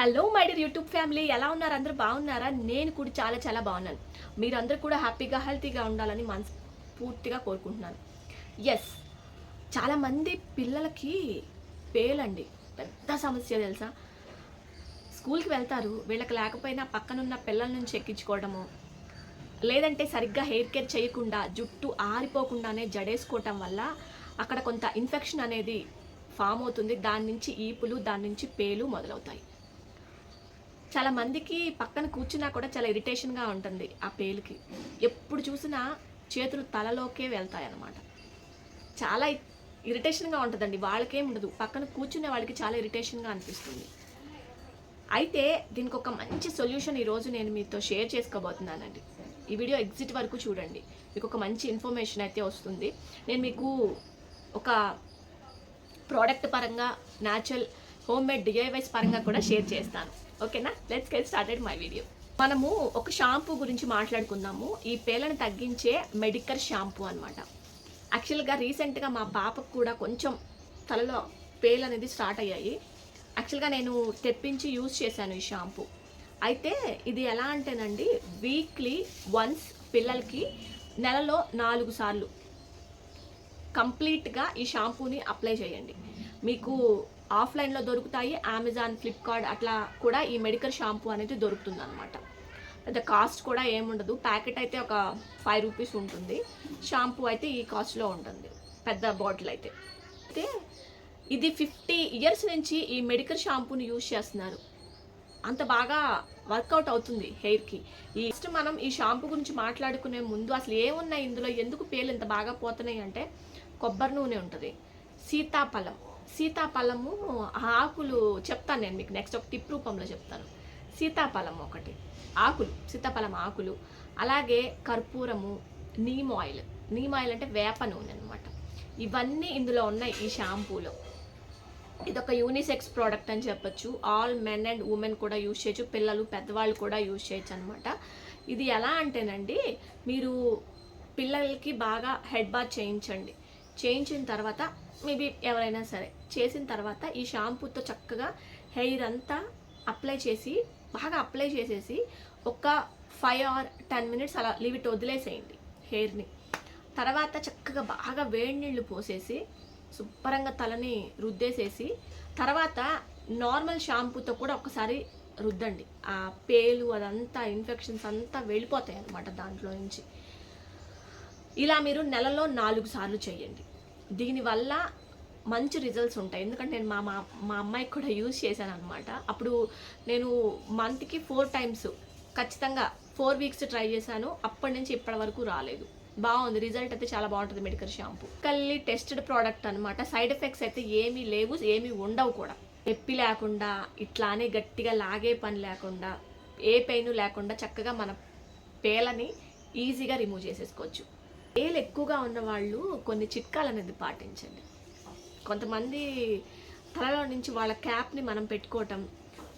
Hello my dear YouTube family ఎలా ఉన్నారు? అందరూ బాగున్నారా? నేను కూడా చాలా చాలా బాగున్నాను. మీరందరూ కూడా హ్యాపీగా హెల్తీగా ఉండాలని మనస్ఫూర్తిగా కోరుకుంటున్నాను. ఎస్ చాలామంది పిల్లలకి పేలండి. పెద్ద సమస్య తెలుసా? స్కూల్కి వెళ్తారు. వీళ్ళకి లేకపోయినా పక్కనున్న పిల్లల నుంచి ఎక్కించుకోవడము లేదంటే సరిగ్గా హెయిర్ కేర్ చేయకుండా జుట్టు ఆరిపోకుండానే జడేసుకోవటం వల్ల అక్కడ కొంత ఇన్ఫెక్షన్ అనేది ఫామ్ అవుతుంది. దాని నుంచి ఈపులు దాని నుంచి పేలు మొదలవుతాయి. చాలా మందికి పక్కన కూర్చున్నా కూడా చాలా ఇరిటేషన్గా ఉంటుంది ఆ పేలుకి. ఎప్పుడు చూసినా చేతులు తలలోకే వెళ్తాయి అన్నమాట చాలా ఇరిటేషన్గా ఉంటుందండి వాళ్ళకేం ఉండదు. పక్కన కూర్చునే వాళ్ళకి చాలా ఇరిటేషన్గా అనిపిస్తుంది. అయితే దీనికి ఒక మంచి సొల్యూషన్ ఈరోజు నేను మీతో షేర్ చేసుకోబోతున్నానండి. ఈ వీడియో ఎగ్జిట్ వరకు చూడండి. మీకు ఒక మంచి ఇన్ఫర్మేషన్ అయితే వస్తుంది. నేను మీకు ఒక ప్రోడక్ట్ పరంగా న్యాచురల్ హోమ్ మేడ్ డిఐవైస్ పరంగా కూడా షేర్ చేస్తాను. ఓకేనా let's get started my video మనము ఒక షాంపూ గురించి మాట్లాడుకుందాము. ఈ పేలను తగ్గించే మెడికల్ షాంపూ అనమాట యాక్చువల్గా రీసెంట్గా మా పాపకు కూడా కొంచెం తలలో పేలు అనేది స్టార్ట్ అయ్యాయి. యాక్చువల్గా నేను తెప్పించి యూజ్ చేశాను ఈ షాంపూ అయితే ఇది ఎలా అంటేనండి వీక్లీ వన్స్ పిల్లలకి నెలలో నాలుగు సార్లు. కంప్లీట్గా ఈ షాంపూని అప్లై చేయండి. మీకు ఆఫ్లైన్లో దొరుకుతాయి. అమెజాన్ ఫ్లిప్కార్ట్ అట్లా కూడా ఈ మెడికల్ షాంపూ అనేది దొరుకుతుంది అనమాట పెద్ద కాస్ట్ కూడా ఏముండదు. ప్యాకెట్ అయితే ఒక ఫైవ్ రూపీస్ ఉంటుంది. షాంపూ అయితే ఈ కాస్ట్లో ఉంటుంది. పెద్ద బాటిల్ అయితే. అయితే ఇది ఫిఫ్టీ ఇయర్స్ నుంచి ఈ మెడికల్ షాంపూని యూజ్ చేస్తున్నారు. అంత బాగా వర్కౌట్ అవుతుంది హెయిర్కి ఈ ఫస్ట్ మనం ఈ షాంపూ గురించి మాట్లాడుకునే ముందు అసలు ఏమున్నాయి ఇందులో? ఎందుకు పేర్లు ఇంత బాగా పోతున్నాయి అంటే కొబ్బరి నూనె ఉంటుంది. సీతాఫలం. సీతాఫలము ఆకులు చెప్తాను నేను మీకు. నెక్స్ట్ ఒక టిప్ రూపంలో చెప్తాను. సీతాఫలం ఒకటి. ఆకులు సీతాఫలం ఆకులు. అలాగే కర్పూరము నీమ్ ఆయిల్. నీమ్ ఆయిల్ అంటే వేప నూనె అనమాట ఇవన్నీ ఇందులో ఉన్నాయి ఈ షాంపూలో. ఇదొక యూనిసెక్స్ ప్రోడక్ట్ అని చెప్పొచ్చు. ఆల్ మెన్ అండ్ ఉమెన్ కూడా యూజ్ చేయొచ్చు. పిల్లలు పెద్దవాళ్ళు కూడా యూజ్ చేయొచ్చు అనమాట ఇది ఎలా అంటేనండి మీరు పిల్లలకి బాగా హెడ్ బాత్ చేయించండి. చేయించిన తర్వాత మేబీ ఎవరైనా సరే చేసిన తర్వాత ఈ షాంపూతో చక్కగా హెయిర్ అంతా అప్లై చేసి బాగా అప్లై చేసేసి ఒక ఫైవ్ ఆర్ టెన్ మినిట్స్ అలా లీవ్ ఇట్ వదిలేసేయండి హెయిర్ని. తర్వాత చక్కగా బాగా వేడి నీళ్ళు పోసేసి శుభ్రంగా తలని రుద్దేసేసి తర్వాత నార్మల్ షాంపూతో కూడా ఒకసారి రుద్దండి. ఆ పేలు అదంతా ఇన్ఫెక్షన్స్ అంతా వెళ్ళిపోతాయి అన్నమాట దాంట్లో నుంచి. ఇలా మీరు నెలలో నాలుగు సార్లు చేయండి. దీనివల్ల మంచి రిజల్ట్స్ ఉంటాయి. ఎందుకంటే నేను మా మా మా అమ్మాయికి కూడా యూజ్ చేశాను అనమాట అప్పుడు నేను మంత్కి ఫోర్ టైమ్స్ ఖచ్చితంగా ఫోర్ వీక్స్ ట్రై చేశాను. అప్పటి నుంచి ఇప్పటి వరకు రాలేదు. బాగుంది. రిజల్ట్ అయితే చాలా బాగుంటుంది మెడికల్ షాంపూ కల్లి టెస్టెడ్ ప్రోడక్ట్ అనమాట సైడ్ ఎఫెక్ట్స్ అయితే ఏమీ లేవు ఏమీ ఉండవు కూడా. నొప్పి లేకుండా ఇట్లానే గట్టిగా లాగే పని లేకుండా ఏ పెయిన్ లేకుండా చక్కగా మన పేలని ఈజీగా రిమూవ్ చేసేసుకోవచ్చు. పేలు ఎక్కువగా ఉన్న వాళ్ళు కొన్ని చిట్కాలు అనేది పాటించండి. కొంతమంది తలలో నుంచి వాళ్ళ క్యాప్ని మనం పెట్టుకోవటం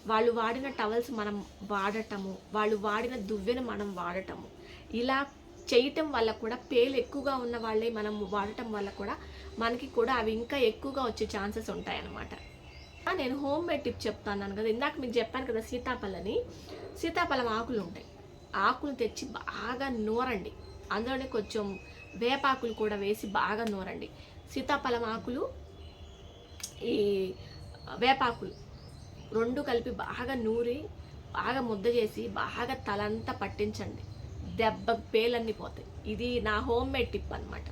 వాళ్ళు వాడిన టవల్స్ మనం వాడటము వాళ్ళు వాడిన దువ్వెను మనం వాడటము. ఇలా చేయటం వల్ల కూడా పేలు ఎక్కువగా ఉన్న వాళ్ళే మనం వాడటం వల్ల కూడా మనకి కూడా అవి ఇంకా ఎక్కువగా వచ్చే ఛాన్సెస్ ఉంటాయన్నమాట. నేను హోమ్ మేడ్ టిప్ చెప్తాను కదా. ఇందాక మీకు చెప్పాను కదా సీతాఫలని సీతాఫలం ఆకులు ఉంటాయి ఆకులు తెచ్చి బాగా నూరండి. అందులోనే కొంచెం వేపాకులు కూడా వేసి బాగా నూరండి. సీతాఫలం ఆకులు ఈ వేపాకులు రెండు కలిపి బాగా నూరి బాగా ముద్ద చేసి బాగా తలంతా పట్టించండి. దెబ్బ పేలన్నీ పోతాయి. ఇది నా హోమ్ మేడ్ టిప్ అనమాట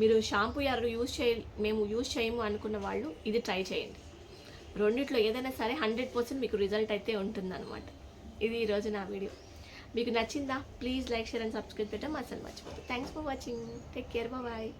మీరు షాంపూ ఎవరు యూజ్ చేయ మేము యూజ్ చేయము అనుకున్న వాళ్ళు ఇది ట్రై చేయండి. రెండిట్లో ఏదైనా సరే హండ్రెడ్ పర్సెంట్ మీకు రిజల్ట్ అయితే ఉంటుందన్నమాట. ఇది ఈరోజు నా వీడియో. మీకు నచ్చిందా? Please like share and subscribe పెట్టడం అసలు మర్చిపోతుంది thanks for watching take care bye